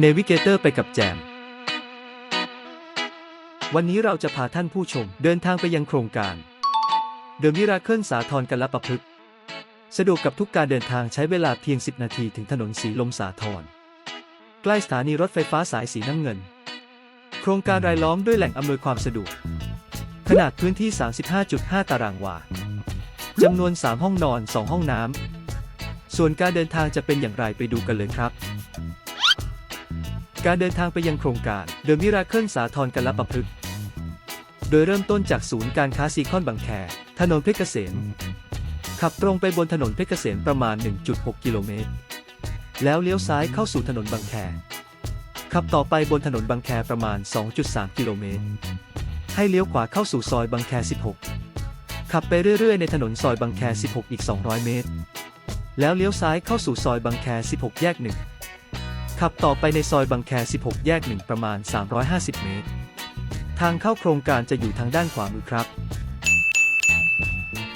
เนวิเกเตอร์ไปกับแจม วันนี้เราจะพาท่านผู้ชมเดินทางไปยังโครงการเดอะมิราเคิลสาทรกันละประพฤกษ์สะดวกกับทุกการเดินทางใช้เวลาเพียง 10 นาทีถึงถนนสีลมสาทรใกล้สถานีรถไฟฟ้าสายสีน้ำเงิน โครงการรายล้อมด้วยแหล่งอำนวยความสะดวก ขนาดพื้นที่ 35.5 ตารางวาจำนวน 3 ห้องนอน 2 ห้องน้ำส่วนการเดินทางจะเป็นอย่างไรไปดูกันเลยครับ การเดินทางไปยังโครงการเดอะมิราเคิลสาทรกันละประพฤกษ์โดยเริ่มต้นจากศูนย์การค้าซีคอนบางแค ถนนเพชรเกษม ขับตรงไปบนถนนเพชรเกษมประมาณ 1.6 กิโลเมตร แล้วเลี้ยวซ้ายเข้าสู่ถนนบางแค ขับต่อไปบนถนนบางแคประมาณ 2.3 กิโลเมตร ให้เลี้ยวขวาเข้าสู่ซอยบางแค 16 ขับไปเรื่อยๆ ในถนนซอยบางแค 16 อีก 200 เมตร แล้วเลี้ยวซ้ายเข้าสู่ซอยบางแค 16 แยก1 ขับต่อไปในซอยบางแค 16 แยก 1 ประมาณ 350 เมตร ทางเข้าโครงการจะอยู่ทางด้านขวามือครับ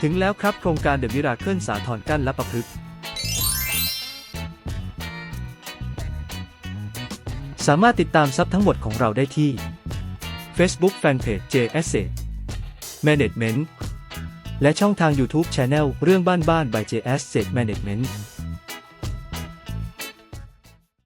ถึงแล้วครับโครงการเดอะมิราเคิลสาทรกั้นและประพฤกษ์สามารถติดตามซับทั้งหมดของเราได้ที่ Facebook Fanpage JS Management และช่องทาง YouTube Channel เรื่องบ้านบ้าน by JS Management